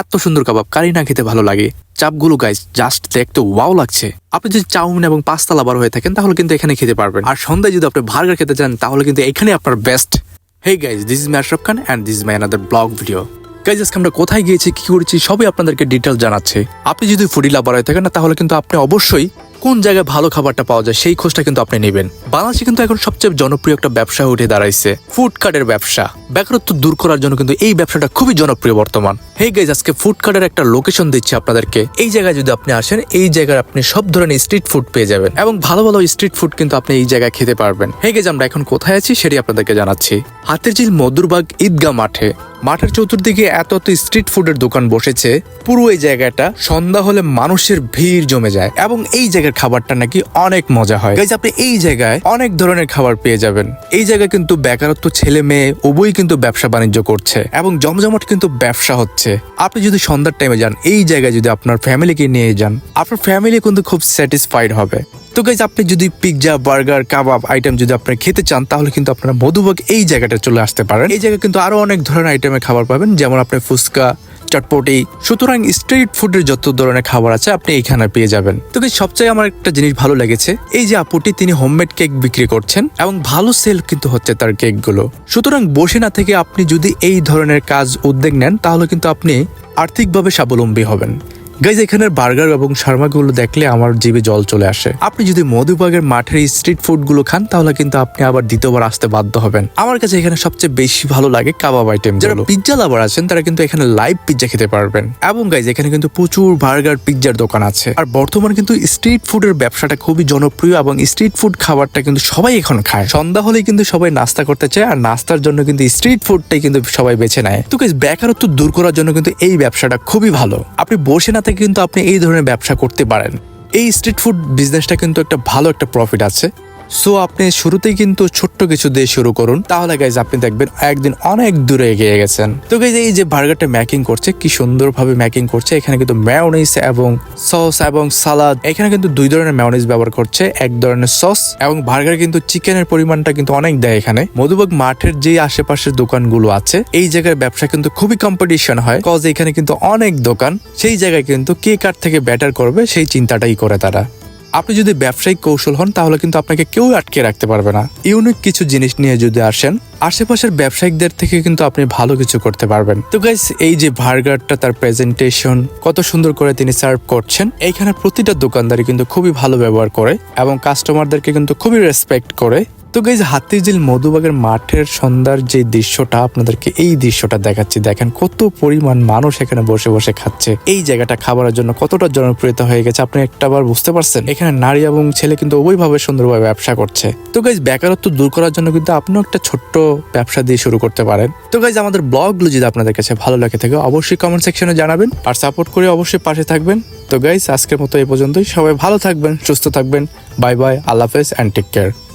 এত সুন্দর কাবাব কারি না খেতে ভালো লাগে। চাপগুলো গাইজ জাস্ট দেখতে ওয়াও লাগছে। আপনি যদি চাউমিন এবং পাস্তা লাভার হয়ে থাকেন, তাহলে কিন্তু এখানে খেতে পারবেন। আর সন্ধ্যায় যদি আপনি বার্গার খেতে চান, তাহলে কিন্তু এখানে আপনার best hey guys this is my Ashraf Khan and this is my another blog video guys আজকে আমরা কোথায় গিয়েছি, কি করেছি, সবই আপনাদেরকে ডিটেল জানাচ্ছে। আপনি যদি ফুডি লাভার হয়ে থাকেন না তাহলে কিন্তু আপনি অবশ্যই কোন জায়গায় ভালো খাবারটা পাওয়া যায় সেই খোঁজটা কিন্তু আপনি নেবেন। বাংলাদেশে কিন্তু এখন সবচেয়ে জনপ্রিয় একটা ব্যবসা উঠে দাঁড়াইছে ফুড কার্টের ব্যবসা। বেকারত্ব দূর করার জন্য কিন্তু এই ব্যবসাটা খুবই জনপ্রিয় বর্তমান। হে গাইজ আজকে ফুড কার্টের একটা লোকেশন দিচ্ছি আপনাদেরকে। এই জায়গায় যদি আপনি আসেন, এই জায়গায় আপনি সব ধরনের স্ট্রিট ফুড পেয়ে যাবেন এবং ভালো ভালো স্ট্রিট ফুড কিন্তু আপনি এই জায়গায় খেতে পারবেন। হে গেজ আমরা এখন কোথায় আছি সেটি আপনাদেরকে জানাচ্ছি। হাতের ঝিল মধুরবাগ ঈদগাহ মাঠে। মাঠের চতুর্দিকে এত এত স্ট্রিট ফুডের দোকান বসেছে, পুরো এই জায়গাটা সন্ধ্যা হলে মানুষের ভিড় জমে যায় এবং এই জায়গার খাবারটা নাকি অনেক মজা হয়। গাইজ আপনি এই জায়গায় অনেক ধরনের খাবার পেয়ে যাবেন। এই জায়গায় কিন্তু বেকারত্ব, ছেলে মেয়ে, উভয়ই কিন্তু ব্যবসা বাণিজ্য করছে এবং জমজমাট কিন্তু ব্যবসা হচ্ছে। আপনি যদি সন্ধ্যার টাইমে যান, এই জায়গায় যদি আপনার ফ্যামিলিকে নিয়ে যান, আপনার ফ্যামিলি কিন্তু খুব স্যাটিসফাইড হবে। তো গাইজ আপনি যদি পিৎজা বার্গার কাবাব আইটেম যদি আপনি খেতে চান, তাহলে কিন্তু আপনারা মধুবাগ এই জায়গাটা চলে আসতে পারেন। এই জায়গায় কিন্তু আরও অনেক ধরনের আইটেমের খাবার পাবেন, যেমন আপনি ফুচকা, চটপটি। সুতরাং স্ট্রিট ফুডের যত ধরনের খাবার আছে, আপনি এখানে পেয়ে যাবেন। তো সবচেয়ে আমার একটা জিনিস ভালো লেগেছে, এই যে আপুটি, তিনি হোমমেড কেক বিক্রি করছেন, এবং ভালো সেল কিন্তু হচ্ছে তার কেকগুলো সুতরাং বসে না থেকে আপনি যদি এই ধরনের কাজ উদ্যোগ নেন, তাহলে কিন্তু আপনি আর্থিকভাবে স্বাবলম্বী হবেন। গাইজ এখানের বার্গার এবং শার্মাগুলো দেখলে আমার জিভে জল চলে আসে। আপনি যদি মধুবাগের মাঠের স্ট্রিট ফুডগুলো খান তাহলে কিন্তু আপনি আবার দ্বিতীয়বার আসতে বাধ্য হবেন। আমার কাছে এখানে সবচেয়ে বেশি ভালো লাগে কাবাব আইটেম যারা পিৎজা লাভার আছেন তারা কিন্তু এখানে লাইভ পিৎজা খেতে পারবেন। এবং গাইজ এখানে কিন্তু প্রচুর বার্গার পিৎজার দোকান আছে। আর বর্তমান কিন্তু স্ট্রিট ফুডের ব্যবসাটা খুবই জনপ্রিয় এবং স্ট্রিট ফুড খাবারটা কিন্তু সবাই এখন খায়। সন্ধ্যা হলেই কিন্তু সবাই নাস্তা করতে চায় আর নাস্তার জন্য কিন্তু স্ট্রিট ফুডটাই কিন্তু সবাই বেছে নেয়। তো গাইজ বেকারত্ব দূর করার জন্য কিন্তু এই ব্যবসাটা খুবই ভালো। আপনি বসে না থেকে কিন্তু আপনি এই ধরনের ব্যবসা করতে পারেন। এই স্ট্রিট ফুড বিজনেসটা কিন্তু একটা ভালো একটা প্রফিট আছে। সো আপনি শুরুতেই কিন্তু ছোট্ট কিছু দিয়ে শুরু করুন। তাহলে গাইজ আপনি দেখবেন একদিন অনেক দূরে এগিয়ে গেছেন। তো গাইজ এই যে বার্গারটা ম্যাকিং করছে, কি সুন্দরভাবে ম্যাকিং করছে, এখানে কিন্তু ম্যায়োনিজ এবং সস এবং সালাদ এখানে কিন্তু দুই ধরনের ম্যায়োনিজ ব্যবহার করছে। এক ধরনের সস এবং বার্গার কিন্তু চিকেনের পরিমাণটা কিন্তু অনেক দেয় এখানে। মধুবাগ মাঠের যে আশেপাশের দোকানগুলো আছে, এই জায়গার ব্যবসা কিন্তু খুবই কম্পিটিশন হয় কজ এখানে কিন্তু অনেক দোকান। সেই জায়গায় কিন্তু কে কার থেকে ব্যাটার করবে, সেই চিন্তাটাই করে তারা। আপনি যদি ব্যবসায়িক কৌশল হন, তাহলে কিন্তু আপনাকে কেউ আটকে রাখতে পারবে না। ইউনিক কিছু জিনিস নিয়ে যদি আসেন, আশেপাশের ব্যবসায়িকদের থেকে কিন্তু আপনি ভালো কিছু করতে পারবেন। তো গাইস এই যে ভার্গারটা তার প্রেজেন্টেশন কত সুন্দর করে তিনি সার্ভ করছেন, এইখানে প্রতিটা দোকানদারই কিন্তু খুবই ভালো ব্যবহার করে এবং কাস্টমারদেরকে কিন্তু খুবই রেসপেক্ট করে। তো গাইজ হাতিঝিল মধুবাগের মাঠের সন্ধ্যার যে দৃশ্যটা আপনাদেরকে এই দৃশ্যটা দেখাচ্ছি, দেখেন কত পরিমাণ মানুষ এখানে বসে বসে খাচ্ছে। এই জায়গাটা খাবারের জন্য কতটা জনপ্রিয়তা হয়ে গেছে, আপনি একটা বার বুঝতে পারছেন? এখানে নারী এবং ছেলে কিন্তু ওইভাবে সুন্দরভাবে ব্যবসা করছে। তো গাইজ বেকারত্ব দূর করার জন্য কিন্তু আপনিও একটা ছোট্ট ব্যবসা দিয়ে শুরু করতে পারেন। তো গাইজ আমাদের ব্লগগুলো যদি আপনাদের কাছে ভালো লাগে থাকে, অবশ্যই কমেন্ট সেকশনে জানাবেন। আর সাপোর্ট করে অবশ্যই পাশে থাকবেন। তো গাইজ আজকের মতো এই পর্যন্তই। সবাই ভালো থাকবেন, সুস্থ থাকবেন। বাই বাই আল্লাহ হাফেজ অ্যান্ড টেক কেয়ার